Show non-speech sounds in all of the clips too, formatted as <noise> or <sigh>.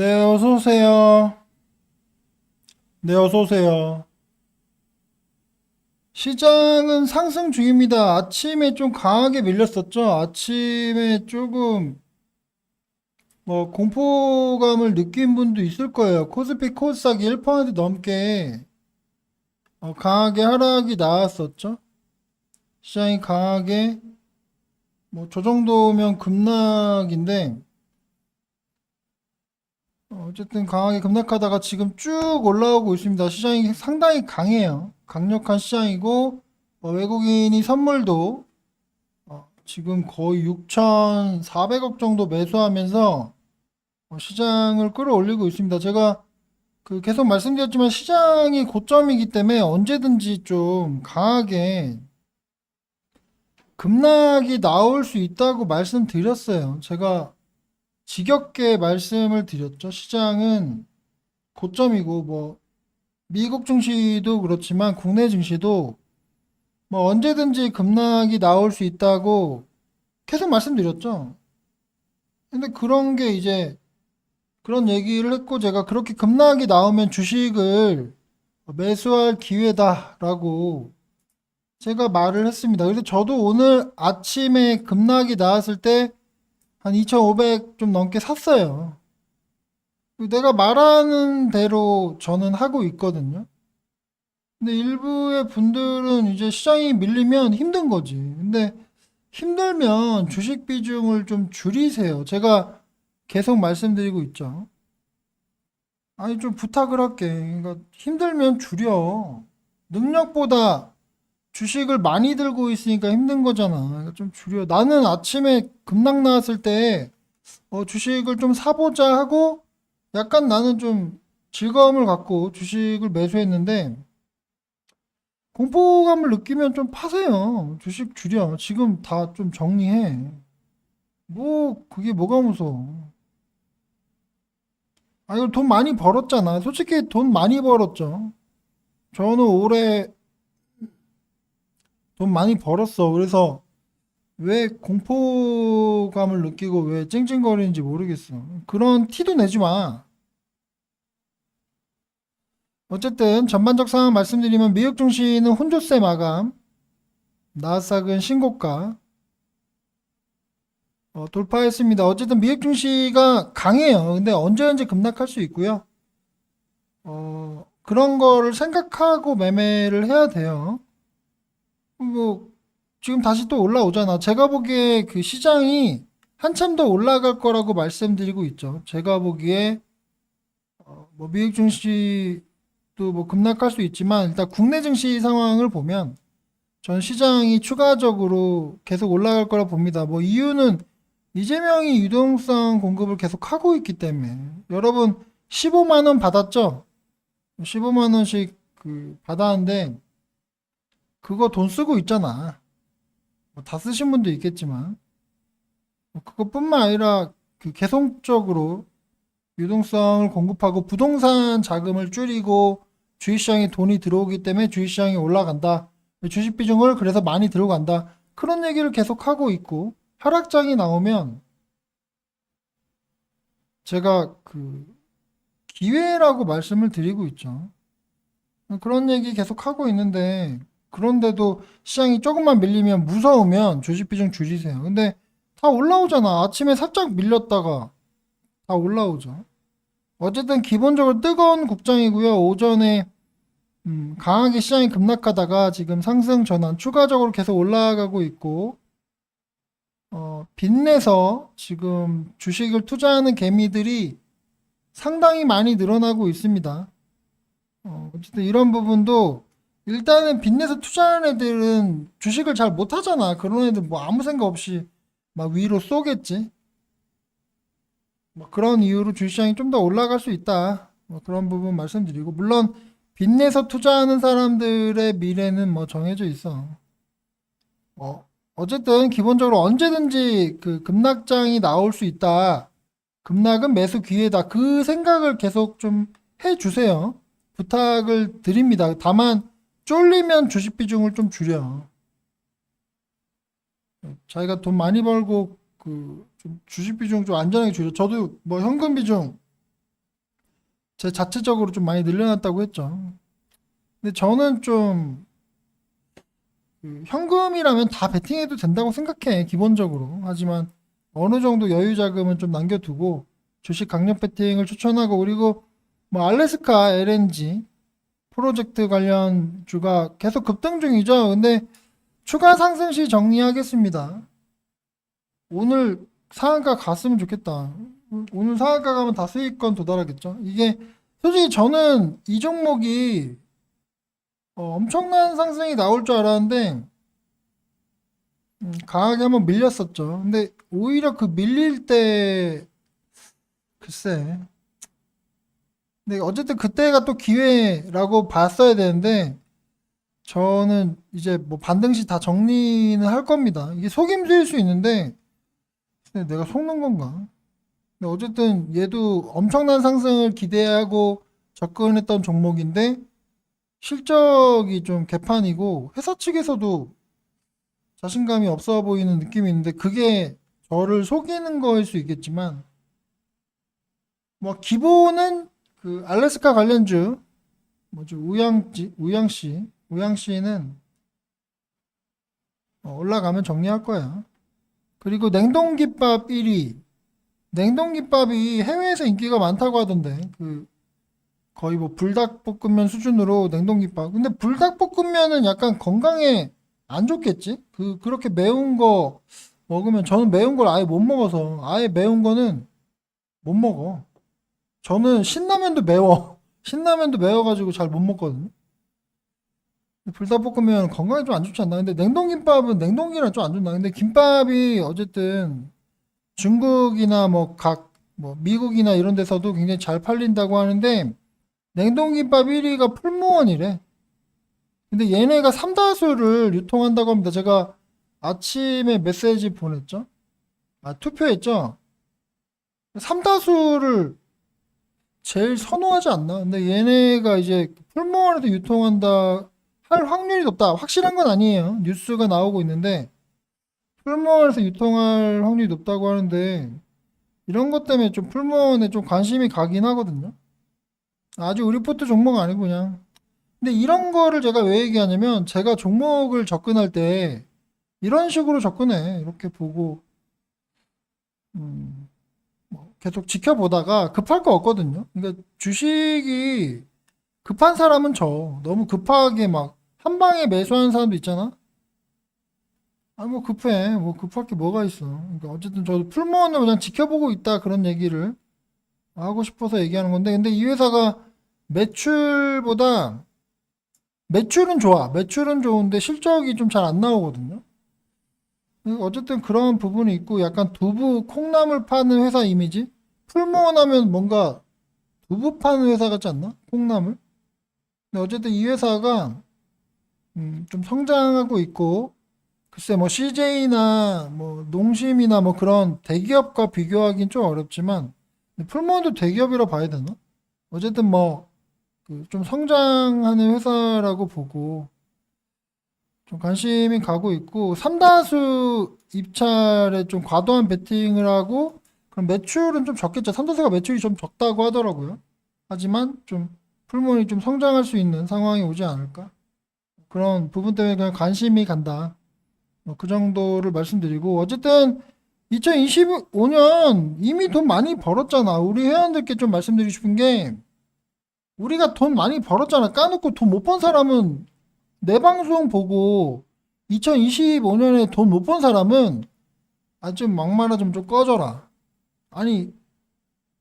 네, 어서 오세요. 네, 어서 오세요. 시장은 상승 중입니다. 아침에 좀 강하게 밀렸었죠. 아침에 조금 뭐 공포감을 느낀 분도 있을 거예요. 코스피 코스닥이 1% 넘게 어, 강하게 하락이 나왔었죠. 시장이 강하게 뭐 저 정도면 급락인데 어, 어쨌든 강하게 급락하다가 지금 쭉 올라오고 있습니다. 시장이 상당히 강해요. 강력한 시장이고 어, 외국인이 선물도 어, 지금 거의 6,400억 정도 매수하면서 어, 시장을 끌어올리고 있습니다. 제가 그 계속 말씀드렸지만 시장이 고점이기 때문에 언제든지 좀 강하게 급락이 나올 수 있다고 말씀드렸어요. 제가 지겹게 말씀을 드렸죠. 시장은 고점이고 뭐 미국 증시도 그렇지만 국내 증시도 뭐 언제든지 급락이 나올 수 있다고 계속 말씀드렸죠. 근데 그런 게 이제 그런 얘기를 했고 제가 그렇게 급락이 나오면 주식을 매수할 기회다라고 제가 말을 했습니다. 그래서 저도 오늘 아침에 급락이 나왔을 때 한 2,500 좀 넘게 샀어요. 내가 말하는 대로 저는 하고 있거든요. 근데 일부의 분들은 이제 시장이 밀리면 힘든 거지. 근데 힘들면 주식 비중을 좀 줄이세요. 제가 계속 말씀드리고 있죠. 아니, 좀 부탁을 할게. 그러니까 힘들면 줄여. 능력보다 주식을 많이 들고 있으니까 힘든 거잖아. 그러니까 좀 줄여. 나는 아침에 급락 나왔을 때 어, 주식을 좀 사보자 하고 약간 나는 좀 즐거움을 갖고 주식을 매수했는데 공포감을 느끼면 좀 파세요. 주식 줄여. 지금 다 좀 정리해. 뭐 그게 뭐가 무서워. 아 이거 돈 많이 벌었잖아. 솔직히 돈 많이 벌었죠. 저는 올해 돈 많이 벌었어. 그래서 왜 공포감을 느끼고 왜 찡찡거리는지 모르겠어. 그런 티도 내지 마. 어쨌든 전반적 상황 말씀드리면 미국 증시는 혼조세 마감, 나스닥은 신고가 어, 돌파했습니다. 어쨌든 미국 증시가 강해요. 근데 언제 언제 급락할 수 있고요. 어, 그런 거를 생각하고 매매를 해야 돼요. 뭐 지금 다시 또 올라오잖아. 제가 보기에 그 시장이 한참 더 올라갈 거라고 말씀드리고 있죠. 제가 보기에 어, 뭐 미국 증시도 뭐 급락할 수 있지만 일단 국내 증시 상황을 보면 전 시장이 추가적으로 계속 올라갈 거라 봅니다. 뭐 이유는 이재명이 유동성 공급을 계속 하고 있기 때문에 여러분 15만 원 받았죠? 15만 원씩 그 받았는데 그거 돈 쓰고 있잖아. 뭐 다 쓰신 분도 있겠지만 뭐 그것뿐만 아니라 그 계속적으로 유동성을 공급하고 부동산 자금을 줄이고 주식시장에 돈이 들어오기 때문에 주식시장이 올라간다. 주식 비중을 그래서 많이 들어간다. 그런 얘기를 계속 하고 있고 하락장이 나오면 제가 그 기회라고 말씀을 드리고 있죠. 그런 얘기 계속 하고 있는데 그런데도 시장이 조금만 밀리면 무서우면 주식 비중 줄이세요. 근데 다 올라오잖아. 아침에 살짝 밀렸다가 다 올라오죠. 어쨌든 기본적으로 뜨거운 국장이고요. 오전에 음, 강하게 시장이 급락하다가 지금 상승 전환 추가적으로 계속 올라가고 있고 어, 빚내서 지금 주식을 투자하는 개미들이 상당히 많이 늘어나고 있습니다. 어, 어쨌든 이런 부분도 일단은 빚내서 투자하는 애들은 주식을 잘 못하잖아. 그런 애들 뭐 아무 생각 없이 막 위로 쏘겠지. 뭐 그런 이유로 주식시장이 좀 더 올라갈 수 있다. 뭐 그런 부분 말씀드리고 물론 빚내서 투자하는 사람들의 미래는 뭐 정해져 있어. 어, 어쨌든 기본적으로 언제든지 그 급락장이 나올 수 있다. 급락은 매수 기회다. 그 생각을 계속 좀 해주세요. 부탁을 드립니다. 다만 쫄리면 주식 비중을 좀 줄여. 자기가 돈 많이 벌고 그 좀 주식 비중 좀 안전하게 줄여. 저도 뭐 현금 비중 제 자체적으로 좀 많이 늘려놨다고 했죠. 근데 저는 좀그 현금이라면 다 베팅해도 된다고 생각해 기본적으로. 하지만 어느 정도 여유 자금은 좀 남겨두고 주식 강력 베팅을 추천하고 그리고 뭐 알래스카 LNG 프로젝트 관련 주가 계속 급등 중이죠. 근데 추가 상승 시 정리하겠습니다. 오늘 상한가 갔으면 좋겠다. 오늘 상한가 가면 다 수익권 도달하겠죠. 이게 솔직히 저는 이 종목이 어, 엄청난 상승이 나올 줄 알았는데 음, 강하게 한번 밀렸었죠. 근데 오히려 그 밀릴 때 글쎄 근데 어쨌든 그때가 또 기회라고 봤어야 되는데 저는 이제 뭐 반등시 다 정리는 할 겁니다. 이게 속임수일 수 있는데 내가 속는 건가? 근데 어쨌든 얘도 엄청난 상승을 기대하고 접근했던 종목인데 실적이 좀 개판이고 회사 측에서도 자신감이 없어 보이는 느낌이 있는데 그게 저를 속이는 거일 수 있겠지만 뭐 기본은 그 알래스카 관련주 뭐죠 우양지 우양시 우양시는 어, 올라가면 정리할 거야. 그리고 냉동김밥 1위 냉동김밥이 해외에서 인기가 많다고 하던데 그 거의 뭐 불닭볶음면 수준으로 냉동김밥 근데 불닭볶음면은 약간 건강에 안 좋겠지? 그 그렇게 매운 거 먹으면 저는 매운 걸 아예 못 먹어서 아예 매운 거는 못 먹어. 저는 신라면도 매워. <laughs> 신라면도 매워가지고 잘 못 먹거든요. 불닭볶음면 건강에 좀 안 좋지 않나? 근데 냉동김밥은 냉동이랑 좀 안 좋나? 근데 김밥이 어쨌든 중국이나 뭐 각 뭐 미국이나 이런 데서도 굉장히 잘 팔린다고 하는데 냉동김밥 1위가 풀무원이래. 근데 얘네가 삼다수를 유통한다고 합니다. 제가 아침에 메시지 보냈죠? 아, 투표했죠? 삼다수를 제일 선호하지 않나? 근데 얘네가 이제 풀무원에도 유통한다 할 확률이 높다. 확실한 건 아니에요. 뉴스가 나오고 있는데 풀무원에서 유통할 확률이 높다고 하는데 이런 것 때문에 좀 풀무원에 좀 관심이 가긴 하거든요. 아주 의리포트 종목 아니고 그냥 근데 이런 거를 제가 왜 얘기하냐면 제가 종목을 접근할 때 이런 식으로 접근해. 이렇게 보고 음, 뭐 계속 지켜보다가 급할 거 없거든요. 그러니까 주식이 급한 사람은 저 너무 급하게 막 한 방에 매수하는 사람도 있잖아. 아뭐 급해. 뭐 급할 게 뭐가 있어. 그러니까 어쨌든 저도 풀무원을 그냥 지켜보고 있다 그런 얘기를 하고 싶어서 얘기하는 건데 근데 이 회사가 매출보다 매출은 좋아. 매출은 좋은데 실적이 좀 잘 안 나오거든요. 어쨌든 그런 부분이 있고 약간 두부 콩나물 파는 회사 이미지? 풀무원 하면 뭔가 두부 파는 회사 같지 않나? 콩나물? 근데 어쨌든 이 회사가 음, 좀 성장하고 있고 글쎄 뭐 CJ나 뭐 농심이나 뭐 그런 대기업과 비교하기는 좀 어렵지만 근데 풀무원도 대기업이라 봐야 되나? 어쨌든 뭐그좀 성장하는 회사라고 보고 좀 관심이 가고 있고 삼다수 입찰에 좀 과도한 베팅을 하고 그럼 매출은 좀 적겠죠. 삼다수가 매출이 좀 적다고 하더라고요. 하지만 좀 풀무원이 좀 성장할 수 있는 상황이 오지 않을까? 그런 부분 때문에 그냥 관심이 간다. 뭐그 정도를 말씀드리고 어쨌든 2025년 이미 돈 많이 벌었잖아. 우리 회원들께 좀 말씀드리고 싶은 게 우리가 돈 많이 벌었잖아. 까놓고 돈 못 번 사람은 내 방송 보고 2025년에 돈 못 번 사람은 아 좀 막말아 좀 좀 꺼져라. 아니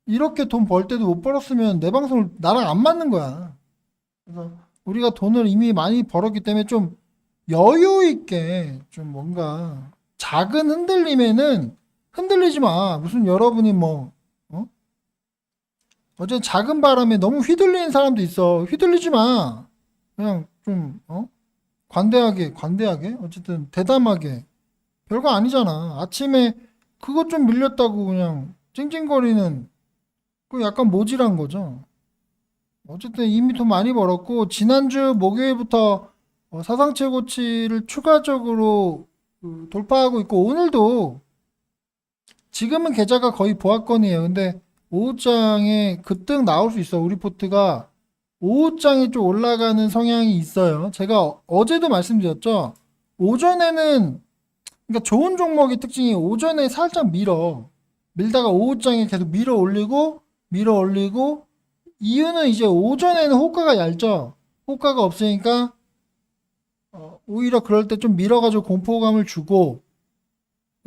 이렇게 돈 벌 때도 못 벌었으면 내 방송을 나랑 안 맞는 거야. 그래서 우리가 돈을 이미 많이 벌었기 때문에 좀 여유 있게 좀 뭔가 작은 흔들림에는 흔들리지 마. 무슨 여러분이 뭐 어? 어제 작은 바람에 너무 휘둘리는 사람도 있어. 휘둘리지 마. 그냥 좀 어? 관대하게 관대하게 어쨌든 대담하게 별거 아니잖아. 아침에 그것 좀 밀렸다고 그냥 찡찡거리는 그 약간 모질한 거죠. 어쨌든 이미 돈 많이 벌었고 지난주 목요일부터 어, 사상 최고치를 추가적으로 그 돌파하고 있고 오늘도 지금은 계좌가 거의 보합권이에요. 근데 오후장에 급등 나올 수 있어. 우리 포트가 오후장에 좀 올라가는 성향이 있어요. 제가 어제도 말씀드렸죠. 오전에는 그러니까 좋은 종목의 특징이 오전에 살짝 밀어. 밀다가 오후장에 계속 밀어 올리고 밀어 올리고 이유는 이제 오전에는 호가가 얇죠. 호가가 없으니까 어, 오히려 그럴 때 좀 밀어가지고 공포감을 주고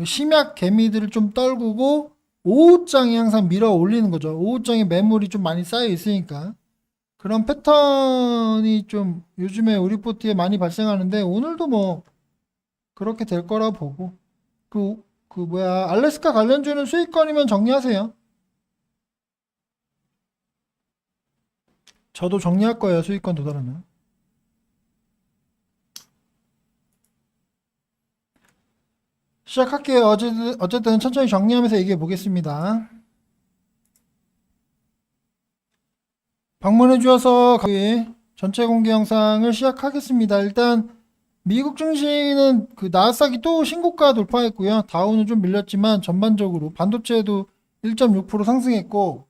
심약 개미들을 좀 떨구고 오후장에 항상 밀어 올리는 거죠. 오후장에 매물이 좀 많이 쌓여 있으니까 그런 패턴이 좀 요즘에 우리 포트에 많이 발생하는데 오늘도 뭐 그렇게 될 거라 보고 그, 그 뭐야 알래스카 관련주는 수익권이면 정리하세요. 저도 정리할 거예요. 수익권 도달하면. 시작할게요. 어쨌든, 어쨌든 천천히 정리하면서 얘기해 보겠습니다. 방문해 주셔서 그 전체 공개 영상을 시작하겠습니다. 일단 미국 증시는 그 나스닥이 또 신고가 돌파했고요. 다우는 좀 밀렸지만 전반적으로 반도체도 1.6% 상승했고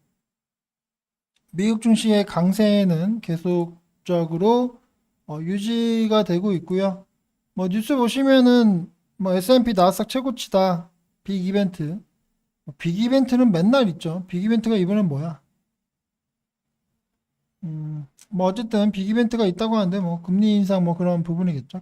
미국 증시의 강세는 계속적으로 어, 유지가 되고 있고요. 뭐 뉴스 보시면은 뭐 S&P 나스닥 최고치다. 빅 이벤트. 뭐빅 이벤트는 맨날 있죠. 빅 이벤트가 이번엔 뭐야? 음, 뭐 어쨌든 빅 이벤트가 있다고 하는데 뭐 금리 인상 뭐 그런 부분이겠죠.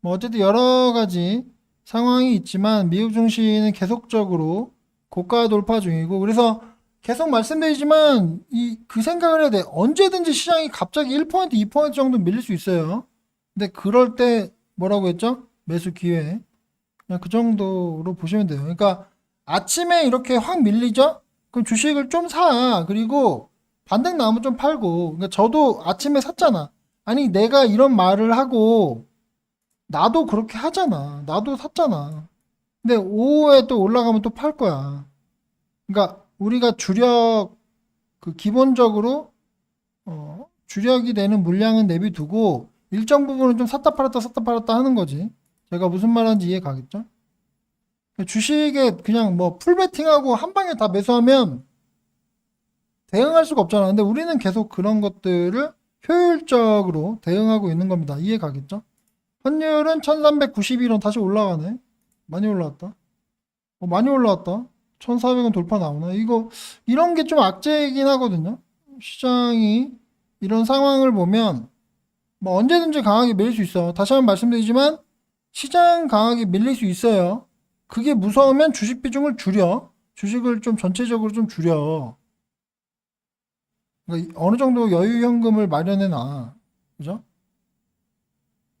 뭐 어쨌든 여러 가지 상황이 있지만 미국 증시는 계속적으로 고가 돌파 중이고 그래서 계속 말씀드리지만 이 그 생각을 해야 돼. 언제든지 시장이 갑자기 1% 2% 정도 밀릴 수 있어요. 근데 그럴 때 뭐라고 했죠? 매수 기회. 그냥 그 정도로 보시면 돼요. 그러니까 아침에 이렇게 확 밀리죠? 그럼 주식을 좀 사. 그리고 나오면 좀 팔고. 그러니까 저도 아침에 샀잖아. 아니 내가 이런 말을 하고 나도 그렇게 하잖아. 나도 샀잖아. 근데 오후에 또 올라가면 또 팔 거야. 그러니까 우리가 주력 그 기본적으로 어, 주력이 되는 물량은 내비두고 일정 부분은 좀 샀다 팔았다 샀다 팔았다 하는 거지. 제가 무슨 말하는지 이해 가겠죠? 주식에 그냥 뭐 풀베팅하고 한 방에 다 매수하면 대응할 수가 없잖아. 근데 우리는 계속 그런 것들을 효율적으로 대응하고 있는 겁니다. 이해 가겠죠? 환율은 1391원 다시 올라가네. 많이 올라왔다. 어, 많이 올라왔다. 1400원 돌파 나오나? 이거, 이런 게 좀 악재이긴 하거든요. 시장이 이런 상황을 보면 뭐 언제든지 강하게 밀릴 수 있어. 다시 한번 말씀드리지만 시장 강하게 밀릴 수 있어요. 그게 무서우면 주식 비중을 줄여. 주식을 좀 전체적으로 좀 줄여. 그러니까 어느 정도 여유 현금을 마련해 놔. 그죠?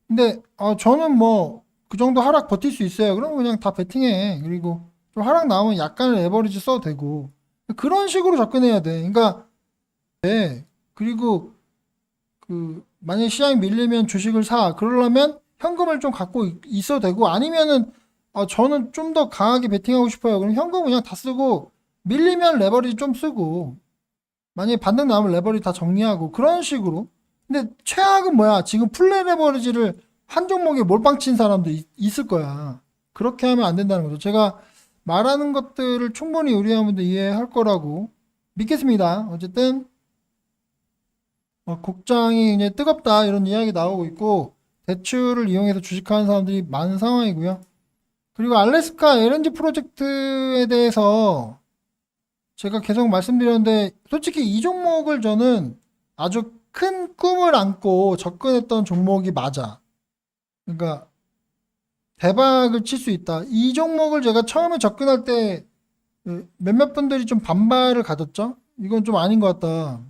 근데 아, 저는 뭐 그 정도 하락 버틸 수 있어요. 그럼 그냥 다 베팅해. 그리고 좀 하락 나오면 약간의 레버리지 써도 되고 그런 식으로 접근해야 돼. 그러니까 네. 그리고 그 만약에 시장이 밀리면 주식을 사. 그러려면 현금을 좀 갖고 있- 있어도 되고 아니면은 아, 저는 좀 더 강하게 베팅하고 싶어요. 그럼 현금 그냥 다 쓰고 밀리면 레버리지 좀 쓰고 만약에 반등 나오면 레버리지 다 정리하고 그런 식으로 근데 최악은 뭐야? 지금 플레 레버리지를 한 종목에 몰빵 친 사람도 있, 있을 거야. 그렇게 하면 안 된다는 거죠. 제가 말하는 것들을 충분히 우리 여러분들 이해할 거라고 믿겠습니다. 어쨌든 어, 국장이 이제 뜨겁다 이런 이야기 나오고 있고 대출을 이용해서 주식하는 사람들이 많은 상황이고요. 그리고 알래스카 LNG 프로젝트에 대해서 제가 계속 말씀드렸는데 솔직히 이 종목을 저는 아주 큰 꿈을 안고 접근했던 종목이 맞아. 그러니까 대박을 칠 수 있다. 이 종목을 제가 처음에 접근할 때 그, 몇몇 분들이 좀 반발을 가졌죠. 이건 좀 아닌 것 같다.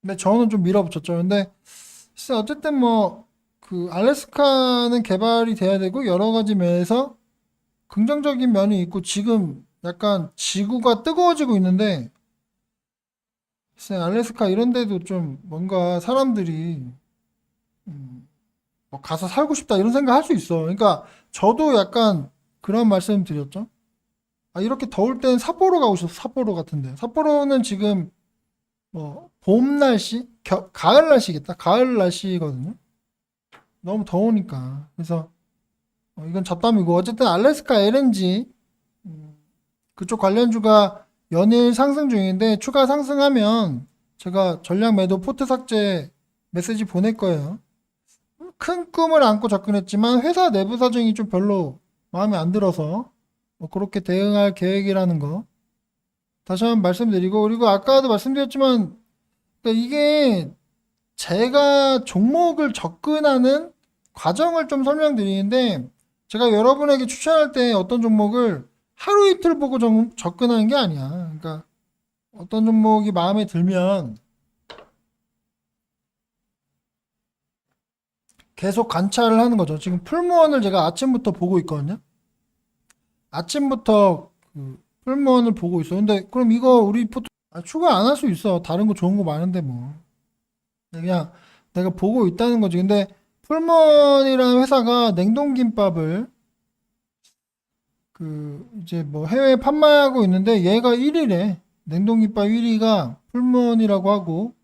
근데 저는 좀 밀어붙였죠. 근데 어쨌든 뭐 그 알래스카는 개발이 돼야 되고 여러 가지 면에서 긍정적인 면이 있고 지금 약간 지구가 뜨거워지고 있는데 알래스카 이런 데도 좀 뭔가 사람들이 음, 뭐 가서 살고 싶다 이런 생각 할 수 있어. 그러니까 저도 약간 그런 말씀 드렸죠. 아, 이렇게 더울 땐 삿포로 가고 싶어. 삿포로 같은데. 삿포로는 지금 뭐 봄 날씨, 겨, 가을 날씨겠다. 가을 날씨거든요. 너무 더우니까. 그래서 어, 이건 잡담이고 어쨌든 알래스카 LNG 음, 그쪽 관련주가 연일 상승 중인데 추가 상승하면 제가 전량 매도 포트 삭제 메시지 보낼 거예요. 큰 꿈을 안고 접근했지만 회사 내부 사정이 좀 별로 마음에 안 들어서 뭐 그렇게 대응할 계획이라는 거 다시 한번 말씀드리고 그리고 아까도 말씀드렸지만 그러니까 이게 제가 종목을 접근하는 과정을 좀 설명드리는데 제가 여러분에게 추천할 때 어떤 종목을 하루 이틀 보고 정- 접근하는 게 아니야. 그러니까 어떤 종목이 마음에 들면 계속 관찰을 하는 거죠. 지금 풀무원을 제가 아침부터 보고 있거든요. 아침부터 그 풀무원을 보고 있어. 근데 그럼 이거 우리 포트 아, 추가 안 할 수 있어. 다른 거 좋은 거 많은데 뭐. 그냥 내가 보고 있다는 거지. 근데 풀무원이라는 회사가 냉동김밥을 그 이제 뭐 해외에 판매하고 있는데 얘가 1위래. 냉동김밥 1위가 풀무원이라고 하고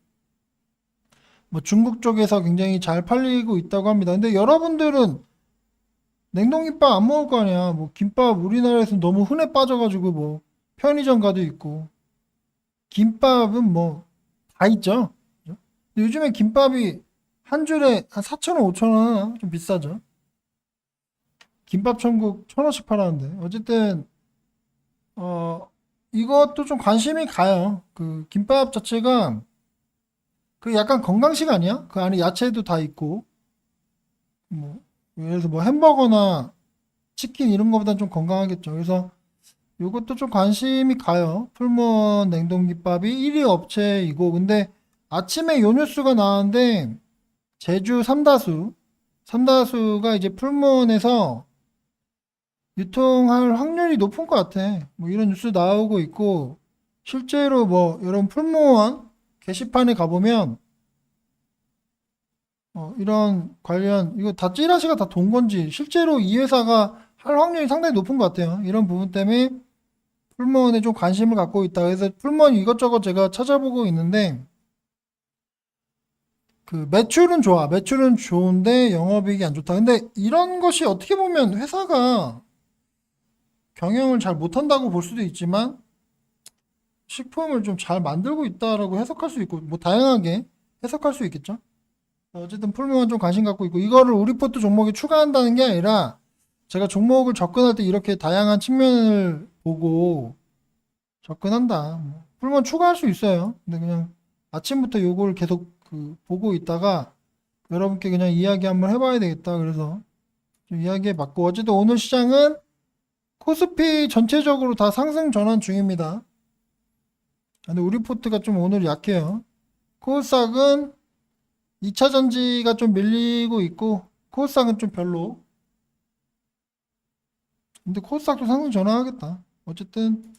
뭐 중국 쪽에서 굉장히 잘 팔리고 있다고 합니다. 근데 여러분들은 냉동김밥 안 먹을 거 아니야. 뭐 김밥 우리나라에서 너무 흔해 빠져가지고 뭐 편의점 가도 있고 김밥은 뭐 다 있죠. 근데 요즘에 김밥이 한 줄에 한 4,000원, 5,000원 하나? 좀 비싸죠. 김밥 천국 1,000원씩 팔았는데 어쨌든 어 이것도 좀 관심이 가요. 그 김밥 자체가 그 약간 건강식 아니야? 그 안에 야채도 다 있고 뭐 예를 들어서 뭐 햄버거나 치킨 이런 거보단 좀 건강하겠죠. 그래서 요것도 좀 관심이 가요. 풀무원 냉동김밥이 1위 업체이고 근데 아침에 요 뉴스가 나왔는데 제주 삼다수 삼다수가 이제 풀무원에서 유통할 확률이 높은 것 같아. 뭐 이런 뉴스 나오고 있고 실제로 뭐 여러분 풀무원 게시판에 가보면 어, 이런 관련 이거 다 찌라시가 다 돈 건지 실제로 이 회사가 할 확률이 상당히 높은 것 같아요. 이런 부분 때문에 풀무원에 좀 관심을 갖고 있다. 그래서 풀무원 이것저것 제가 찾아보고 있는데 그 매출은 좋아. 매출은 좋은데 영업이익이 안 좋다. 근데 이런 것이 어떻게 보면 회사가 경영을 잘 못한다고 볼 수도 있지만 식품을 좀 잘 만들고 있다라고 해석할 수 있고 뭐 다양하게 해석할 수 있겠죠. 어쨌든 풀무원 좀 관심 갖고 있고 이거를 우리 포트 종목에 추가한다는 게 아니라 제가 종목을 접근할 때 이렇게 다양한 측면을 보고 접근한다. 뭐 풀무원 추가할 수 있어요. 근데 그냥 아침부터 요거를 계속 그 보고 있다가 여러분께 그냥 이야기 한번 해봐야 되겠다. 그래서 좀 이야기해 봤고 어쨌든 오늘 시장은 코스피 전체적으로 다 상승 전환 중입니다. 근데 우리 포트가 좀 오늘 약해요. 코스닥은 2차 전지가 좀 밀리고 있고 코스닥은 좀 별로. 근데 코스닥도 상승 전환하겠다. 어쨌든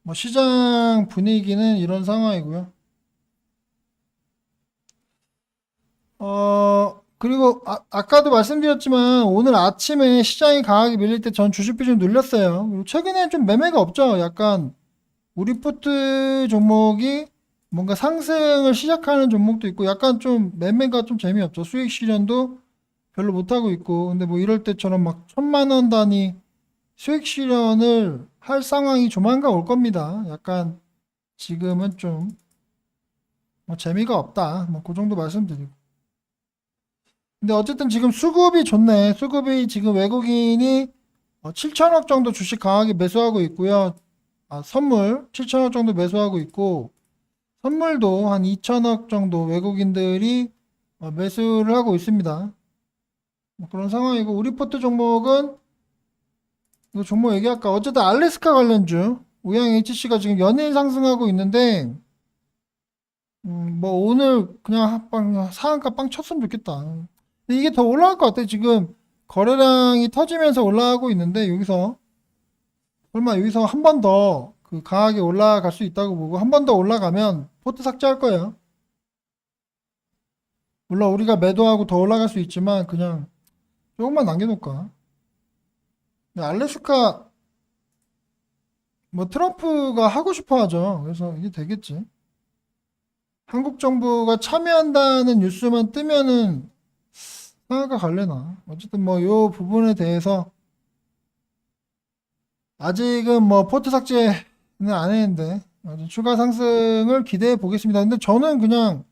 뭐 시장 분위기는 이런 상황이고요. 어, 그리고 아, 아까도 말씀드렸지만 오늘 아침에 시장이 강하게 밀릴 때 전 주식 비중 늘렸어요. 최근에 좀 매매가 없죠. 약간 우리 포트 종목이 뭔가 상승을 시작하는 종목도 있고 약간 좀 매매가 좀 재미없죠. 수익 실현도 별로 못하고 있고 근데 뭐 이럴 때처럼 막 천만 원 단위 수익 실현을 할 상황이 조만간 올 겁니다. 약간 지금은 좀 뭐 재미가 없다. 뭐 그 정도 말씀드리고. 근데 어쨌든 지금 수급이 좋네. 수급이 지금 외국인이 7천억 정도 주식 강하게 매수하고 있고요. 아, 선물 7천억 정도 매수하고 있고 선물도 한 2천억 정도 외국인들이 어, 매수를 하고 있습니다. 뭐 그런 상황이고 우리 포트 종목은 이거 종목 얘기할까? 어쨌든 알래스카 관련주 우양 HC가 지금 연일 상승하고 있는데 음, 뭐 오늘 그냥 빵 상한가 빵 쳤으면 좋겠다. 이게 더 올라갈 것 같아. 지금 거래량이 터지면서 올라가고 있는데 여기서 설마 여기서 한 번 더 그 강하게 올라갈 수 있다고 보고 한 번 더 올라가면 포트 삭제할 거예요. 물론 우리가 매도하고 더 올라갈 수 있지만 그냥 조금만 남겨놓을까. 알래스카 뭐 트럼프가 하고 싶어 하죠. 그래서 이게 되겠지. 한국 정부가 참여한다는 뉴스만 뜨면은 상한가 갈래나. 어쨌든 뭐 요 부분에 대해서 아직은 뭐 포트 삭제는 안 했는데 추가 상승을 기대해 보겠습니다. 근데 저는 그냥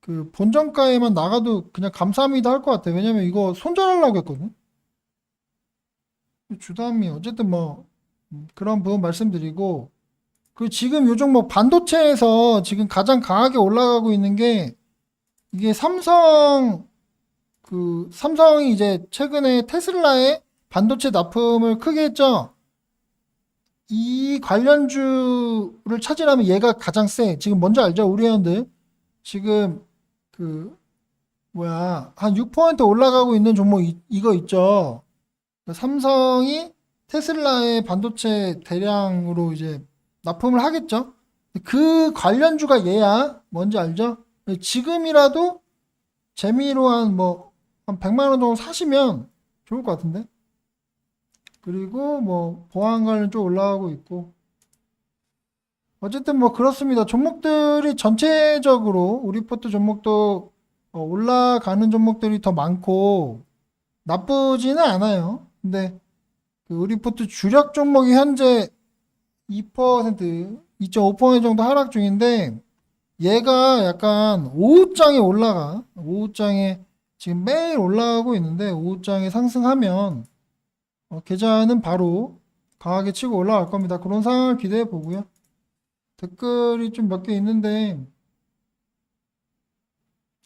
그 본정가에만 나가도 그냥 감사합니다 할 것 같아요. 왜냐면 이거 손절하려고 했거든. 주담이 어쨌든 뭐 음, 그런 부분 말씀드리고 그 지금 요 종목 반도체에서 지금 가장 강하게 올라가고 있는 게 이게 삼성 그 삼성이 이제 최근에 테슬라에 반도체 납품을 크게 했죠. 이 관련주를 찾으려면 얘가 가장 세. 지금 뭔지 알죠? 우리 회원들. 지금 그 뭐야 한 6% 올라가고 있는 종목 이, 이거 있죠. 삼성이 테슬라의 반도체 대량으로 이제 납품을 하겠죠. 그 관련주가 얘야. 뭔지 알죠? 지금이라도 재미로 한뭐 한 100만 원 정도 사시면 좋을 것 같은데. 그리고 뭐 보안 관련 좀 올라가고 있고. 어쨌든 뭐 그렇습니다. 종목들이 전체적으로 우리 포트 종목도 어, 올라가는 종목들이 더 많고 나쁘지는 않아요. 근데 그 우리 포트 주력 종목이 현재 2%, 2.5% 정도 하락 중인데 얘가 약간 오후장에 올라가. 오후장에 지금 매일 올라가고 있는데 오후장에 상승하면 어, 계좌는 바로 강하게 치고 올라갈 겁니다. 그런 상황을 기대해 보고요. 댓글이 좀 몇 개 있는데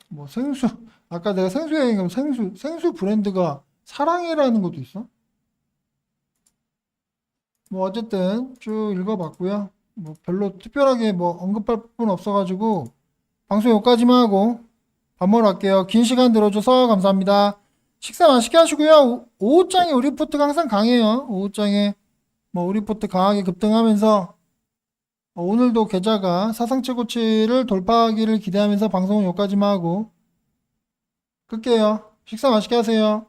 뭐 생수 아까 내가 생수 얘기하면 생수 생수 브랜드가 사랑해라는 것도 있어? 뭐 어쨌든 쭉 읽어봤고요. 뭐 별로 특별하게 뭐 언급할 부분 없어가지고 방송 여기까지만 하고 밥 먹으러 갈게요. 긴 시간 들어줘서 감사합니다. 식사 맛있게 하시고요. 오- 오후장에 우리 포트가 항상 강해요. 오후장에 뭐 우리 포트 강하게 급등하면서 어, 오늘도 계좌가 사상 최고치를 돌파하기를 기대하면서 방송은 여기까지만 하고 끌게요. 식사 맛있게 하세요.